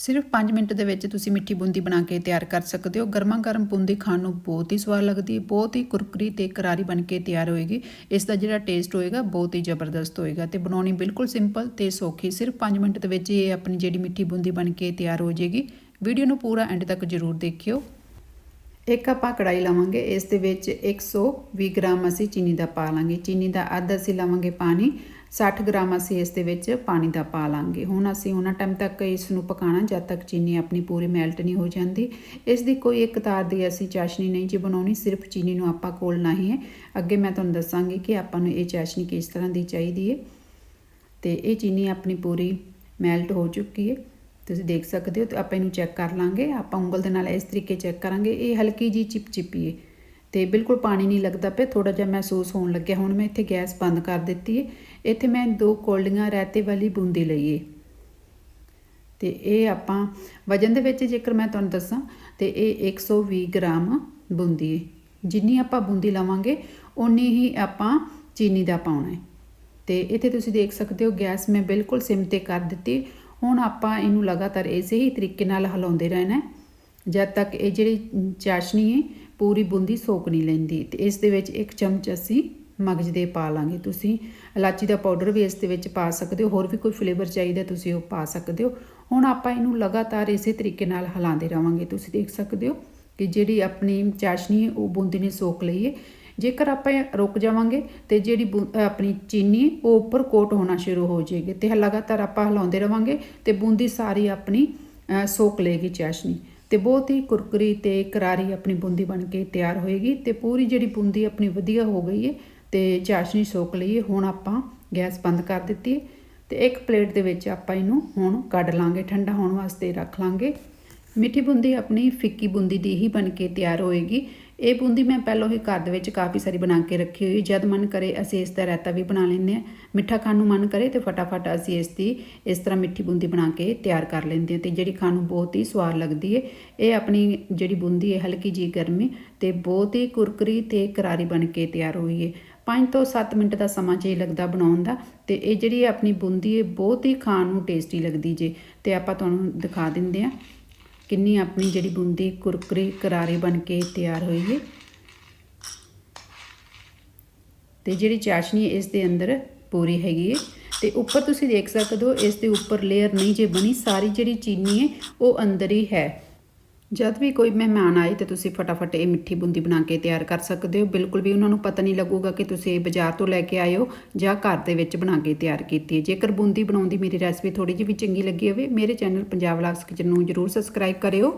ਸਿਰਫ 5 ਮਿੰਟ ਦੇ ਵਿੱਚ ਤੁਸੀਂ ਮਿੱਠੀ ਬੂੰਦੀ ਬਣਾ ਕੇ ਤਿਆਰ ਕਰ ਸਕਦੇ ਹੋ। ਗਰਮਾ ਗਰਮ ਬੂੰਦੀ ਖਾਣ ਨੂੰ ਬਹੁਤ ਹੀ ਸਵਾਦ ਲੱਗਦੀ ਹੈ, ਬਹੁਤ ਹੀ ਕੁਰਕਰੀ ਤੇ ਕਰਾਰੀ ਬਣ ਕੇ ਤਿਆਰ ਹੋਏਗੀ। ਇਸ ਦਾ ਜਿਹੜਾ ਟੇਸਟ ਹੋਏਗਾ, ਬਹੁਤ ਹੀ ਜ਼ਬਰਦਸਤ ਹੋਏਗਾ ਤੇ ਬਣਾਉਣੀ ਬਿਲਕੁਲ ਸਿੰਪਲ ਤੇ ਸੌਖੀ। ਸਿਰਫ 5 ਮਿੰਟ ਦੇ ਵਿੱਚ ਇਹ ਆਪਣੀ ਜਿਹੜੀ ਮਿੱਠੀ ਬੂੰਦੀ ਬਣ ਕੇ ਤਿਆਰ ਹੋ ਜਾਏਗੀ। ਵੀਡੀਓ ਨੂੰ ਪੂਰਾ ਐਂਡ ਤੱਕ ਜ਼ਰੂਰ ਦੇਖਿਓ। ਇੱਕ ਆਪਾਂ ਕੜਾਈ ਲਵਾਂਗੇ, ਇਸ ਦੇ ਵਿੱਚ 120 ਗ੍ਰਾਮ ਅਸੀਂ ਚੀਨੀ ਦਾ ਪਾ ਲਾਂਗੇ। ਚੀਨੀ ਦਾ ਅੱਧ ਅਸੀਂ ਲਵਾਂਗੇ ਪਾਣੀ 60 ਗ੍ਰਾਮ ਅਸੀਂ ਇਸ ਦੇ ਵਿੱਚ ਪਾਣੀ ਦਾ ਪਾ ਲਾਂਗੇ। ਹੁਣ ਅਸੀਂ ਉਹਨਾਂ ਟਾਈਮ ਤੱਕ ਇਸ ਨੂੰ ਪਕਾਣਾ ਜਦ ਤੱਕ ਚੀਨੀ ਆਪਣੀ ਪੂਰੀ ਮੈਲਟ ਨਹੀਂ ਹੋ ਜਾਂਦੀ। ਇਸ ਦੀ ਕੋਈ ਇੱਕ ਤਾਰ ਦੀ ਅਸੀਂ ਚਾਸ਼ਨੀ ਨਹੀਂ ਜੀ ਬਣਾਉਣੀ, ਸਿਰਫ ਚੀਨੀ ਨੂੰ ਆਪਾਂ ਕੋਲ ਨਾ ਹੀ ਹੈ। ਅੱਗੇ ਮੈਂ ਤੁਹਾਨੂੰ ਦੱਸਾਂਗੀ ਕਿ ਆਪਾਂ ਨੂੰ ਇਹ ਚਾਸ਼ਨੀ ਕਿਸ ਤਰ੍ਹਾਂ ਦੀ ਚਾਹੀਦੀ ਹੈ। ਤੇ ਇਹ ਚੀਨੀ ਆਪਣੀ ਪੂਰੀ ਮੈਲਟ ਹੋ ਚੁੱਕੀ ਹੈ। ਤੁਸੀਂ ਦੇਖ ਸਕਦੇ ਹੋ ਤੇ ਆਪਾਂ ਇਹਨੂੰ ਚੈੱਕ ਕਰ ਲਾਂਗੇ। ਆਪਾਂ ਉਂਗਲ ਦੇ ਨਾਲ ਇਸ ਤਰੀਕੇ ਚੈੱਕ ਕਰਾਂਗੇ। ਇਹ ਹਲਕੀ ਜੀ ਚਿਪਚਿਪੀ ਹੈ। ਤੇ ਬਿਲਕੁਲ ਪਾਣੀ ਨਹੀਂ ਲੱਗਦਾ ਪਿਆ ਥੋੜਾ ਜਿਹਾ ਮਹਿਸੂਸ ਹੋਣ ਲੱਗਿਆ। ਹੁਣ ਮੈਂ ਇੱਥੇ ਗੈਸ ਬੰਦ ਕਰ ਦਿੱਤੀ ਹੈ ਇੱਥੇ ਮੈਂ ਦੋ ਕੋਲਡੀਆਂ ਰਹਿਤੇ ਵਾਲੀ ਬੂੰਦੀ ਲਈ ਹੈ ਤੇ ਇਹ ਆਪਾਂ ਵਜਨ ਦੇ ਵਿੱਚ ਜੇਕਰ ਮੈਂ ਤੁਹਾਨੂੰ ਦੱਸਾਂ, ਤੇ ਇਹ 120 ਗ੍ਰਾਮ ਬੂੰਦੀ ਹੈ ਜਿੰਨੀ ਆਪਾਂ ਬੂੰਦੀ ਲਵਾਂਗੇ ਉਨੀ ਹੀ ਆਪਾਂ ਚੀਨੀ ਦਾ ਪਾਉਣਾ ਹੈ ਤੇ ਇੱਥੇ ਤੁਸੀਂ ਦੇਖ ਸਕਦੇ ਹੋ, ਗੈਸ ਮੈਂ ਬਿਲਕੁਲ ਸਿਮ ਤੇ ਕਰ ਦਿੱਤੀ। ਹੁਣ ਆਪਾਂ ਇਹਨੂੰ ਲਗਾਤਾਰ ਇਸੇ ਹੀ ਤਰੀਕੇ ਨਾਲ ਹਿਲਾਉਂਦੇ ਰਹਿਣਾ ਹੈ ਜਦ ਤੱਕ ਇਹ ਜਿਹੜੀ ਚਾਸ਼ਨੀ ਹੈ ਪੂਰੀ ਬੂੰਦੀ ਸੋਕ ਨਹੀਂ ਲੈਂਦੀ ਤੇ ਇਸ ਦੇ ਵਿੱਚ ਇੱਕ ਚਮਚ ਅਸੀਂ ਮਗਜ ਦੇ ਪਾ ਲਾਂਗੇ। ਤੁਸੀਂ ਇਲਾਚੀ ਦਾ ਪਾਊਡਰ ਵੀ ਇਸ ਦੇ ਵਿੱਚ ਪਾ ਸਕਦੇ ਹੋ, ਹੋਰ ਵੀ ਕੋਈ ਫਲੇਵਰ ਚਾਹੀਦਾ ਤੁਸੀਂ ਉਹ ਪਾ ਸਕਦੇ ਹੋ। ਹੁਣ ਆਪਾਂ ਇਹਨੂੰ ਲਗਾਤਾਰ ਇਸੇ ਤਰੀਕੇ ਨਾਲ ਹਿਲਾਉਂਦੇ ਰਵਾਂਗੇ। ਤੁਸੀਂ ਦੇਖ ਸਕਦੇ ਹੋ ਕਿ ਜਿਹੜੀ ਆਪਣੀ ਚਾਸ਼ਨੀ ਹੈ, ਉਹ ਬੂੰਦੀ ਨੇ ਸੋਕ ਲਈ ਹੈ। ਜੇਕਰ ਆਪਾਂ ਰੁਕ ਜਾਵਾਂਗੇ ਤੇ ਜਿਹੜੀ ਆਪਣੀ ਚੀਨੀ ਉਹ ਉੱਪਰ ਕੋਟ ਹੋਣਾ ਸ਼ੁਰੂ ਹੋ ਜਾਏਗੀ ਤੇ ਲਗਾਤਾਰ ਆਪਾਂ ਹਿਲਾਉਂਦੇ ਰਵਾਂਗੇ ਤੇ ਬੂੰਦੀ ਸਾਰੀ ਆਪਣੀ ਸੋਕ ਲਏਗੀ ਚਾਸ਼ਨੀ। ਤੇ ਬਹੁਤ ਹੀ ਕੁਰਕਰੀ ਤੇ ਕਰਾਰੀ ਆਪਣੀ ਬੂੰਦੀ ਬਣ ਕੇ ਤਿਆਰ ਹੋਏਗੀ ਤੇ ਪੂਰੀ ਜਿਹੜੀ ਬੂੰਦੀ ਆਪਣੀ ਵਧੀਆ ਹੋ ਗਈ ਹੈ ਤੇ ਚਾਸ਼ਨੀ ਸੋਕ ਲਈਏ, ਹੁਣ ਆਪਾਂ ਗੈਸ ਬੰਦ ਕਰ ਦਿੱਤੀ ਹੈ ਤੇ ਇੱਕ ਪਲੇਟ ਦੇ ਵਿੱਚ ਆਪਾਂ ਇਹਨੂੰ ਹੁਣ ਕੱਢ ਲਾਂਗੇ, ਠੰਡਾ ਹੋਣ ਵਾਸਤੇ ਰੱਖ ਲਾਂਗੇ। ਮਿੱਠੀ ਬੂੰਦੀ ਆਪਣੀ ਫਿੱਕੀ ਬੂੰਦੀ ਦੀ ਹੀ ਬਣ ਕੇ ਤਿਆਰ ਹੋਏਗੀ ਇਹ ਬੂੰਦੀ ਮੈਂ ਪਹਿਲਾਂ ਹੀ ਘਰ ਦੇ ਵਿੱਚ ਕਾਫੀ ਸਾਰੀ ਬਣਾ ਕੇ ਰੱਖੀ ਹੋਈ ਜਦ ਮਨ ਕਰੇ ਅਸੀਂ ਇਸ ਦਾ ਰਾਇਤਾ ਵੀ ਬਣਾ ਲੈਂਦੇ ਆ ਮਿੱਠਾ ਖਾਣ ਨੂੰ ਮਨ ਕਰੇ ਤੇ ਫਟਾਫਟ ਅਸੀਂ ਇਸ ਦੀ ਇਸ ਤਰ੍ਹਾਂ ਮਿੱਠੀ ਬੂੰਦੀ ਬਣਾ ਕੇ ਤਿਆਰ ਕਰ ਲੈਂਦੇ ਆ ਤੇ ਜਿਹੜੀ ਖਾਣ ਨੂੰ ਬਹੁਤ ਹੀ ਸਵਾਦ ਲੱਗਦੀ ਹੈ। ਇਹ ਆਪਣੀ ਜਿਹੜੀ ਬੂੰਦੀ ਹੈ, ਹਲਕੀ ਜੀ ਗਰਮੀ ਤੇ ਬਹੁਤ ਹੀ ਕੁਰਕਰੀ ਤੇ ਕਰਾਰੀ ਬਣ ਕੇ ਤਿਆਰ ਹੋਈ ਹੈ। 5 ਤੋਂ 7 ਮਿੰਟ ਦਾ ਸਮਾਂ ਜੇ ਲੱਗਦਾ ਬਣਾਉਣ ਦਾ ਤੇ ਇਹ ਜਿਹੜੀ ਆਪਣੀ ਬੂੰਦੀ ਹੈ, ਬਹੁਤ ਹੀ ਖਾਣ ਨੂੰ ਟੇਸਟੀ ਲੱਗਦੀ ਜੇ ਤੇ ਆਪਾਂ ਤੁਹਾਨੂੰ ਦਿਖਾ ਦਿੰਦੇ ਆ ਕਿੰਨੀ ਆਪਣੀ ਜਿਹੜੀ ਬੂੰਦੀ ਕੁਰਕਰੀ ਕਰਾਰੇ ਬਣ ਕੇ ਤਿਆਰ ਹੋਈ ਹੈ ਤੇ ਜਿਹੜੀ ਚਾਸ਼ਨੀ ਇਸ ਦੇ ਅੰਦਰ ਪੂਰੀ ਹੈਗੀ ਹੈ ਤੇ ਉੱਪਰ ਤੁਸੀਂ ਦੇਖ ਸਕਦੇ ਹੋ, ਇਸ ਦੇ ਉੱਪਰ ਲੇਅਰ ਨਹੀਂ ਜੇ ਬਣੀ, ਸਾਰੀ ਜਿਹੜੀ ਚੀਨੀ ਹੈ ਉਹ ਅੰਦਰ ਹੀ ਹੈ। ਜਦ ਵੀ ਕੋਈ ਮਹਿਮਾਨ ਆਏ ਤੇ ਤੁਸੀਂ ਫਟਾਫਟ ਇਹ ਮਿੱਠੀ ਬੂੰਦੀ ਬਣਾ ਕੇ ਤਿਆਰ ਕਰ ਸਕਦੇ ਹੋ। ਬਿਲਕੁਲ ਵੀ ਉਹਨਾਂ ਨੂੰ ਪਤਾ ਨਹੀਂ ਲੱਗੂਗਾ ਕਿ ਤੁਸੀਂ ਇਹ ਬਾਜ਼ਾਰ ਤੋਂ ਲੈ ਕੇ ਆਏ ਹੋ ਜਾਂ ਘਰ ਦੇ ਵਿੱਚ ਬਣਾ ਕੇ ਤਿਆਰ ਕੀਤੀ ਹੈ। ਜੇਕਰ ਬੂੰਦੀ ਬਣਾਉਣ ਦੀ ਮੇਰੀ ਰੈਸਪੀ ਥੋੜੀ ਜਿਹੀ ਵੀ ਚੰਗੀ ਲੱਗੀ ਹੋਵੇ, ਮੇਰੇ ਚੈਨਲ ਪੰਜਾਬ ਵਲੌਗਸ ਕਿਚਨ ਨੂੰ ਜਰੂਰ ਸਬਸਕ੍ਰਾਈਬ ਕਰਿਓ।